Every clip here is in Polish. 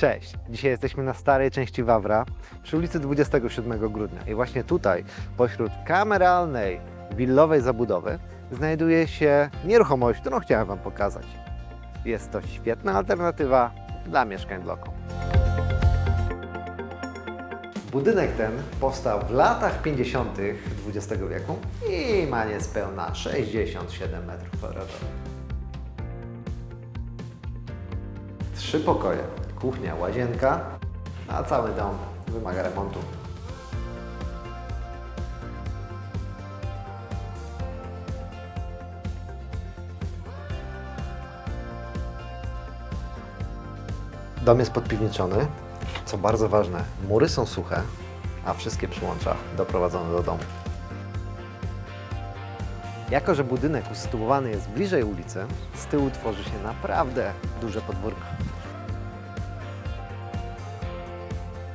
Cześć! Dzisiaj jesteśmy na starej części Wawra przy ulicy 27 grudnia. I właśnie tutaj, pośród kameralnej, willowej zabudowy, znajduje się nieruchomość, którą chciałem Wam pokazać. Jest to świetna alternatywa dla mieszkań bloku. Budynek ten powstał w latach 50. XX wieku i ma niespełna 67 m2. Trzy pokoje, kuchnia, łazienka, a cały dom wymaga remontu. Dom jest podpiwniczony, co bardzo ważne, mury są suche, a wszystkie przyłącza doprowadzone do domu. Jako, że budynek usytuowany jest bliżej ulicy, z tyłu tworzy się naprawdę duże podwórko.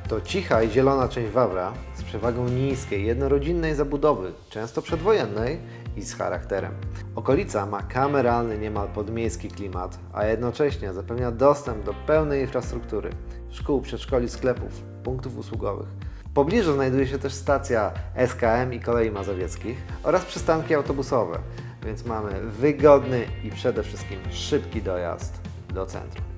To cicha i zielona część Wawra z przewagą niskiej, jednorodzinnej zabudowy, często przedwojennej i z charakterem. Okolica ma kameralny, niemal podmiejski klimat, a jednocześnie zapewnia dostęp do pełnej infrastruktury szkół, przedszkoli, sklepów, punktów usługowych. W pobliżu znajduje się też stacja SKM i kolei mazowieckich oraz przystanki autobusowe, więc mamy wygodny i przede wszystkim szybki dojazd do centrum.